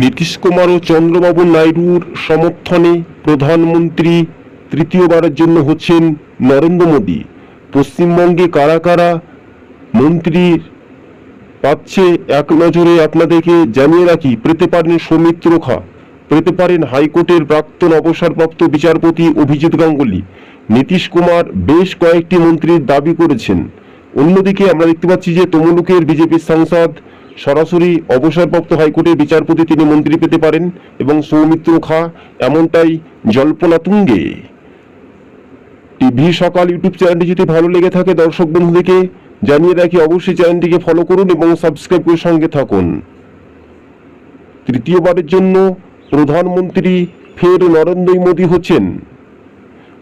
নীতিশ কুমার ও চন্দ্রবাবু নাইডুর সমর্থনে প্রধানমন্ত্রী তৃতীয়বারের জন্য হচ্ছেন নরেন্দ্র মোদী। পশ্চিমবঙ্গে কারা কারা মন্ত্রীর পাচ্ছে, এক নজরে আপনাদেরকে জানিয়ে রাখি, পেতে পারেন সৌমিত্র খা, পেতে পারেন হাইকোর্টের প্রাক্তন অবসরপ্রাপ্ত বিচারপতি অভিজিৎ গাঙ্গুলি। নীতিশ কুমার বেশ কয়েকটি মন্ত্রীর দাবি করেছেন। অন্যদিকে আমরা দেখতে পাচ্ছি যে তমলুকের বিজেপির সাংসদ সরাসরি অবসরপ্রাপ্ত হাইকোর্টের বিচারপতি তিনি মন্ত্রী পেতে পারেন এবং সৌমিত্র খা এমনটাই জল্পনা তুঙ্গে। টিভি সকাল ইউটিউব চ্যানেলটি যদি ভালো লেগে থাকে দর্শক বন্ধুদেরকে জানিয়ে রাখি অবশ্যই চ্যানেলটিকে ফলো করুন এবং সাবস্ক্রাইব করে সঙ্গে থাকুন। তৃতীয়বারের জন্য প্রধানমন্ত্রী ফের নরেন্দ্র মোদী হচ্ছেন।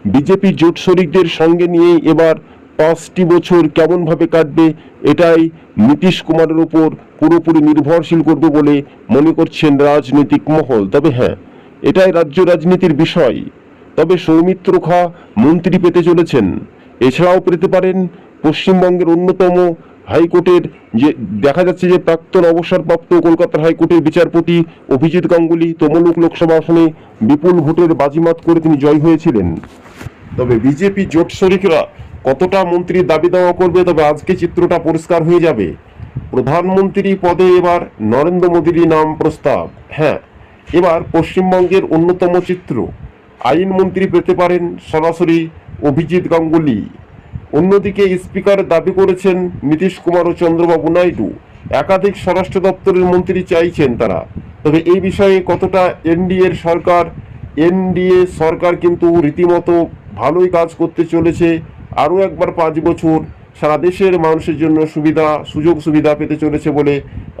বিজেপি জোট শরিকদের সঙ্গে নিয়ে এবার পাঁচটি বছর কেমনভাবে কাটবে, এটাই নীতিশ কুমারের উপর পুরোপুরি নির্ভরশীল করবে বলে মনে করছেন রাজনৈতিক মহল। তবে হ্যাঁ এটাই রাজ্য রাজনীতির বিষয়। তবে সৌমিত্র খা মন্ত্রী পেতে চলেছেন। এছাড়াও পেতে পারেন পশ্চিমবঙ্গের অন্যতম হাইকোর্টের যে, দেখা যাচ্ছে যে প্রাক্তন অবসরপ্রাপ্ত কলকাতার হাইকোর্টের বিচারপতি অভিজিৎ গাঙ্গুলি তমলুক লোকসভা আসনে বিপুল ভোটের বাজিমাত করে তিনি জয় হয়েছিলেন। তবে বিজেপি জোট শরিকরা কতটা মন্ত্রীর দাবি দাওয়া করবে, তবে আজকে চিত্রটা পরিষ্কার হয়ে যাবে। প্রধানমন্ত্রী পদে এবার নরেন্দ্র মোদীরই নাম প্রস্তাব। হ্যাঁ এবার পশ্চিমবঙ্গের অন্যতম চিত্র। আইনমন্ত্রী পেতে পারেন সরাসরি অভিজিৎ গাঙ্গুলি। অন্যদিকে স্পিকার দাবি করেছেন নীতিশ কুমার ও চন্দ্রবাবু নাইডু। একাধিক স্বরাষ্ট্র দপ্তরের মন্ত্রী চাইছেন তারা। তবে এই বিষয়ে কতটা এনডিএর সরকার? এনডিএ সরকার কিন্তু রীতিমতো ভালোই কাজ করতে চলেছে। আরও একবার পাঁচ বছর সারা দেশের মানুষের জন্য সুবিধা, সুযোগ সুবিধা পেতে চলেছে বলে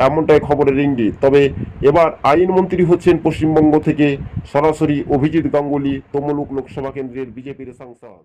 এমনটাই খবরের ইঙ্গিত। তবে এবার আইনমন্ত্রী হচ্ছেন পশ্চিমবঙ্গ থেকে সরাসরি অভিজিৎ গাঙ্গুলি, তমলুক লোকসভা কেন্দ্রের বিজেপির সাংসদ।